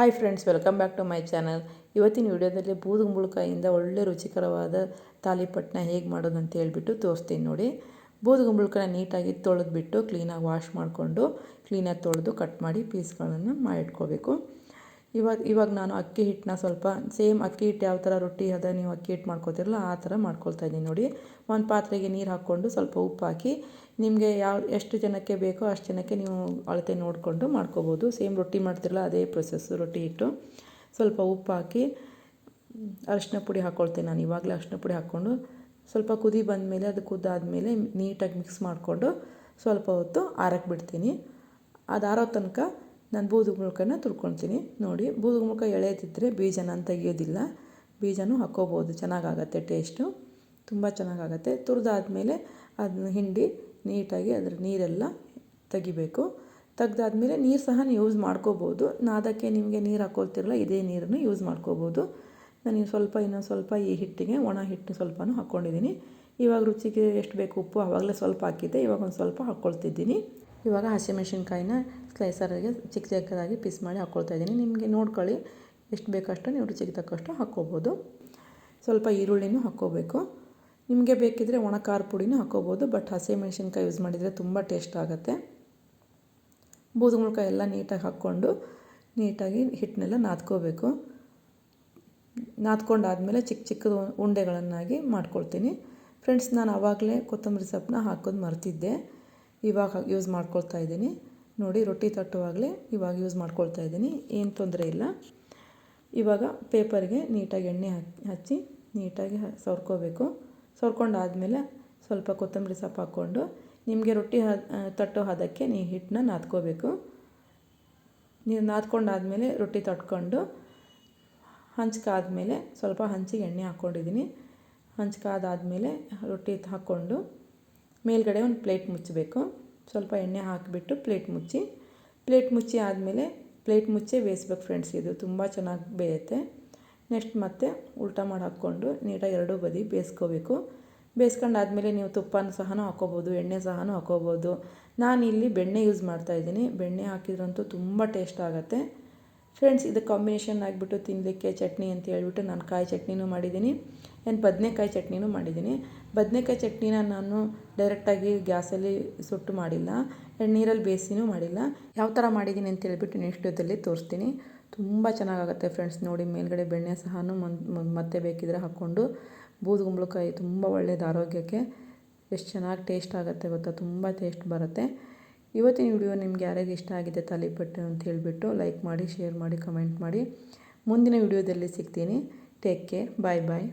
Hi friends welcome back to my channel ಇವತ್ತಿನ ವಿಡಿಯೋದಲ್ಲಿ ಬೂದುಗುಂಬಳಕಾಯಿಂದ ಒಳ್ಳೆ ರುಚಿಕರವಾದ ತಾಲಿಪಟ್ಟನ ಹೇಗೆ ಮಾಡೋದು ಅಂತ ಹೇಳಿಬಿಟ್ಟು ತೋರಿಸ್ತೀನಿ ನೋಡಿ. ಬೂದುಗುಂಬಳಕಾಯಿ ನೀಟಾಗಿ ತೊಳೆದ್ಬಿಟ್ಟು ಕ್ಲೀನಾಗಿ ವಾಶ್ ಮಾಡಿಕೊಂಡು ಕ್ಲೀನಾಗಿ ತೊಳೆದು ಕಟ್ ಮಾಡಿ ಪೀಸ್ಗಳನ್ನು ಮಾಡಿಟ್ಕೋಬೇಕು. ಇವಾಗ ಇವಾಗ ನಾನು ಅಕ್ಕಿ ಹಿಟ್ಟನ್ನ ಸ್ವಲ್ಪ ಸೇಮ್ ಅಕ್ಕಿ ಹಿಟ್ಟು ಯಾವ ಥರ ರೊಟ್ಟಿ ಅದ ನೀವು ಅಕ್ಕಿ ಹಿಟ್ಟು ಮಾಡ್ಕೋತಿರಲ್ಲ ಆ ಥರ ಮಾಡ್ಕೊಳ್ತಾ ಇದ್ದೀನಿ ನೋಡಿ. ಒಂದು ಪಾತ್ರೆಗೆ ನೀರು ಹಾಕ್ಕೊಂಡು ಸ್ವಲ್ಪ ಉಪ್ಪು ಹಾಕಿ ನಿಮಗೆ ಯಾವ, ಎಷ್ಟು ಜನಕ್ಕೆ ಬೇಕೋ ಅಷ್ಟು ಜನಕ್ಕೆ ನೀವು ಅಳತೆ ನೋಡಿಕೊಂಡು ಮಾಡ್ಕೋಬೋದು. ಸೇಮ್ ರೊಟ್ಟಿ ಮಾಡ್ತಿರಲ್ಲ ಅದೇ ಪ್ರೊಸೆಸ್ಸು ರೊಟ್ಟಿ ಹಿಟ್ಟು. ಸ್ವಲ್ಪ ಉಪ್ಪು ಹಾಕಿ ಅರಿಶಿನ ಪುಡಿ ಹಾಕ್ಕೊಳ್ತೇನೆ ನಾನು ಇವಾಗಲೇ ಅರಿಶಿನ ಪುಡಿ ಹಾಕ್ಕೊಂಡು. ಸ್ವಲ್ಪ ಕುದಿ ಬಂದಮೇಲೆ ಅದು ಕುದ್ದಾದಮೇಲೆ ನೀಟಾಗಿ ಮಿಕ್ಸ್ ಮಾಡಿಕೊಂಡು ಸ್ವಲ್ಪ ಹೊತ್ತು ಆರಕ್ಕೆ ಬಿಡ್ತೀನಿ. ಅದು ಆರೋ ತನಕ ನಾನು ಬೂದುಗುಂಬಳಕಾಯನ್ನ ತುರ್ಕೊಳ್ತೀನಿ. ನೋಡಿ ಬೂದುಮುಳಕ ಎಳೆಯದಿದ್ರೆ ಬೀಜ ನಾನು ತೆಗೆಯೋದಿಲ್ಲ ಬೀಜನೂ ಹಾಕ್ಕೋಬೋದು. ಚೆನ್ನಾಗಾಗತ್ತೆ ಟೇಸ್ಟು. ತುಂಬ ಚೆನ್ನಾಗಾಗತ್ತೆ. ತುರಿದಾದ್ಮೇಲೆ ಅದನ್ನ ಹಿಂಡಿ ನೀಟಾಗಿ ಅದರ ನೀರೆಲ್ಲ ತೆಗಿಬೇಕು. ತೆಗ್ದಾದ್ಮೇಲೆ ನೀರು ಸಹ ಯೂಸ್ ಮಾಡ್ಕೋಬೋದು. ನಾದಕ್ಕೆ ನಿಮಗೆ ನೀರು ಹಾಕ್ಕೊಳ್ತಿರಲ್ಲ, ಇದೇ ನೀರನ್ನು ಯೂಸ್ ಮಾಡ್ಕೋಬೋದು. ನಾನು ಸ್ವಲ್ಪ, ಇನ್ನೊಂದು ಸ್ವಲ್ಪ ಈ ಹಿಟ್ಟಿಗೆ, ಒಣ ಹಿಟ್ಟು ಸ್ವಲ್ಪನೂ ಹಾಕ್ಕೊಂಡಿದ್ದೀನಿ. ಇವಾಗ ರುಚಿಗೆ ಎಷ್ಟು ಬೇಕು ಉಪ್ಪು ಆವಾಗಲೇ ಸ್ವಲ್ಪ ಹಾಕಿದ್ದೆ, ಇವಾಗ ಒಂದು ಸ್ವಲ್ಪ ಹಾಕ್ಕೊಳ್ತಿದ್ದೀನಿ. ಇವಾಗ ಹಸಿಮೆಣ್ಸಿನ್ಕಾಯಿನ ಸ್ಲೈಸರಿಗೆ ಚಿಕ್ಕ ಚಿಕ್ಕದಾಗಿ ಪೀಸ್ ಮಾಡಿ ಹಾಕ್ಕೊಳ್ತಾ ಇದ್ದೀನಿ. ನಿಮಗೆ ನೋಡ್ಕೊಳ್ಳಿ, ಎಷ್ಟು ಬೇಕಷ್ಟು ನೀವು ರುಚಿಗೆ ತಕ್ಕಷ್ಟು ಹಾಕ್ಕೋಬೋದು ಸ್ವಲ್ಪ ಈರುಳ್ಳಿನೂ ಹಾಕ್ಕೋಬೇಕು ನಿಮಗೆ ಬೇಕಿದ್ದರೆ ಒಣ ಖಾರ ಪುಡಿನೂ ಹಾಕ್ಕೋಬೋದು ಬಟ್ ಹಸಿಮೆಣ್ಸಿನ್ಕಾಯಿ ಯೂಸ್ ಮಾಡಿದರೆ ತುಂಬ ಟೇಸ್ಟ್ ಆಗುತ್ತೆ. ಬೂದುಗುಳ್ಕಾಯಿ ಎಲ್ಲ ನೀಟಾಗಿ ಹಾಕ್ಕೊಂಡು ನೀಟಾಗಿ ಹಿಟ್ಟನ್ನೆಲ್ಲ ನಾದ್ಕೋಬೇಕು. ನಾದ್ಕೊಂಡಾದಮೇಲೆ ಚಿಕ್ಕ ಚಿಕ್ಕದು ಉಂಡೆಗಳನ್ನಾಗಿ ಮಾಡ್ಕೊಳ್ತೀನಿ. ಫ್ರೆಂಡ್ಸ್, ನಾನು ಆವಾಗಲೇ ಕೊತ್ತಂಬರಿ ಸೊಪ್ಪನ್ನ ಹಾಕೋದು ಮರ್ತಿದ್ದೆ. ಇವಾಗ ಯೂಸ್ ಮಾಡ್ಕೊಳ್ತಾ ಇದ್ದೀನಿ. ನೋಡಿ, ರೊಟ್ಟಿ ತಟ್ಟುವಾಗಲೇ ಇವಾಗ ಯೂಸ್ ಮಾಡ್ಕೊಳ್ತಾ ಇದ್ದೀನಿ. ಏನು ತೊಂದರೆ ಇಲ್ಲ. ಇವಾಗ ಪೇಪರ್ಗೆ ನೀಟಾಗಿ ಎಣ್ಣೆ ಹಚ್ಚಿ ನೀಟಾಗಿ ಸವರ್ಕೋಬೇಕು. ಸವರ್ಕೊಂಡಾದಮೇಲೆ ಸ್ವಲ್ಪ ಕೊತ್ತಂಬರಿ ಸೊಪ್ಪು ಹಾಕ್ಕೊಂಡು ನಿಮಗೆ ರೊಟ್ಟಿ ತಟ್ಟು ಹದಕ್ಕೆ ನೀವು ಹಿಟ್ಟನ್ನ ನಾದ್ಕೋಬೇಕು. ನೀವು ನಾದ್ಕೊಂಡಾದಮೇಲೆ ರೊಟ್ಟಿ ತಟ್ಕೊಂಡು ಹಂಚ್ಕಾದ್ಮೇಲೆ ಸ್ವಲ್ಪ ಹಂಚಿಗೆ ಎಣ್ಣೆ ಹಾಕ್ಕೊಂಡಿದ್ದೀನಿ. ಹಂಚ್ಕಾದಾದಮೇಲೆ ರೊಟ್ಟಿ ಹಾಕ್ಕೊಂಡು ಮೇಲ್ಗಡೆ ಒಂದು ಪ್ಲೇಟ್ ಮುಚ್ಚಬೇಕು. ಸ್ವಲ್ಪ ಎಣ್ಣೆ ಹಾಕಿಬಿಟ್ಟು ಪ್ಲೇಟ್ ಮುಚ್ಚಿ ಪ್ಲೇಟ್ ಮುಚ್ಚಿ ಆದಮೇಲೆ ಪ್ಲೇಟ್ ಮುಚ್ಚಿ ಬೇಯಿಸ್ಬೇಕು ಫ್ರೆಂಡ್ಸ್. ಇದು ತುಂಬ ಚೆನ್ನಾಗಿ ಬೇಯುತ್ತೆ. ನೆಕ್ಸ್ಟ್ ಮತ್ತೆ ಉಲ್ಟಾ ಮಾಡಿ ಹಾಕ್ಕೊಂಡು ನೀಟಾಗಿ ಎರಡೂ ಬದಿ ಬೇಯಿಸ್ಕೋಬೇಕು. ಬೇಯಿಸ್ಕೊಂಡಾದ್ಮೇಲೆ ನೀವು ತುಪ್ಪನ ಸಹ ಹಾಕ್ಕೋಬೋದು, ಎಣ್ಣೆ ಸಹ ನಾನು ಇಲ್ಲಿ ಬೆಣ್ಣೆ ಯೂಸ್ ಮಾಡ್ತಾಯಿದ್ದೀನಿ ಬೆಣ್ಣೆ ಹಾಕಿದ್ರಂತೂ ತುಂಬ ಟೇಸ್ಟ್ ಆಗುತ್ತೆ. ಫ್ರೆಂಡ್ಸ್ ಇದು ಕಾಂಬಿನೇಷನ್ ಆಗಿಬಿಟ್ಟು ತಿನ್ನಲಿಕ್ಕೆ ಚಟ್ನಿ ಅಂತ ಹೇಳ್ಬಿಟ್ಟು ನಾನು ಕಾಯಿ ಚಟ್ನಿನೂ ಮಾಡಿದ್ದೀನಿ. ಆ್ಯಂಡ್ ಬದನೆಕಾಯಿ ಚಟ್ನಿನೂ ಮಾಡಿದ್ದೀನಿ. ಬದನೆಕಾಯಿ ಚಟ್ನಿನ ನಾನು ಡೈರೆಕ್ಟಾಗಿ ಗ್ಯಾಸಲ್ಲಿ ಸುಟ್ಟು ಮಾಡಿಲ್ಲ. ಎಣ್ಣೀರಲ್ಲಿ ಬೇಯಿಸಿನೂ ಮಾಡಿಲ್ಲ. ಯಾವ ಥರ ಮಾಡಿದ್ದೀನಿ ಅಂತ ಹೇಳಿಬಿಟ್ಟು ನೆಕ್ಸ್ಟ್ ಇದರಲ್ಲಿ ತೋರಿಸ್ತೀನಿ. ತುಂಬ ಚೆನ್ನಾಗಾಗುತ್ತೆ ಫ್ರೆಂಡ್ಸ್ ನೋಡಿ ಮೇಲ್ಗಡೆ ಬೆಣ್ಣೆ ಸಹ ಮತ್ತೆ ಬೇಕಿದ್ರೆ ಹಾಕ್ಕೊಂಡು. ಬೂದುಗುಂಬಳಕಾಯಿ ತುಂಬ ಒಳ್ಳೆಯದು ಆರೋಗ್ಯಕ್ಕೆ. ಎಷ್ಟು ಚೆನ್ನಾಗಿ ಟೇಸ್ಟ್ ಆಗುತ್ತೆ ಗೊತ್ತಾ? ತುಂಬ ಟೇಸ್ಟ್ ಬರುತ್ತೆ. ಇವತ್ತಿನ ವಿಡಿಯೋ ನಿಮ್ಗೆ ಯಾರಿಗೆ ಇಷ್ಟ ಆಗಿದೆ ತಾಲಿಪಟ್ಟು ಅಂತ ಹೇಳಿಬಿಟ್ಟು ಲೈಕ್ ಮಾಡಿ ಶೇರ್ ಮಾಡಿ ಕಮೆಂಟ್ ಮಾಡಿ. ಮುಂದಿನ ವಿಡಿಯೋದಲ್ಲಿ ಸಿಗ್ತೀನಿ. ಟೇಕ್ ಕೇರ್ ಬಾಯ್ ಬಾಯ್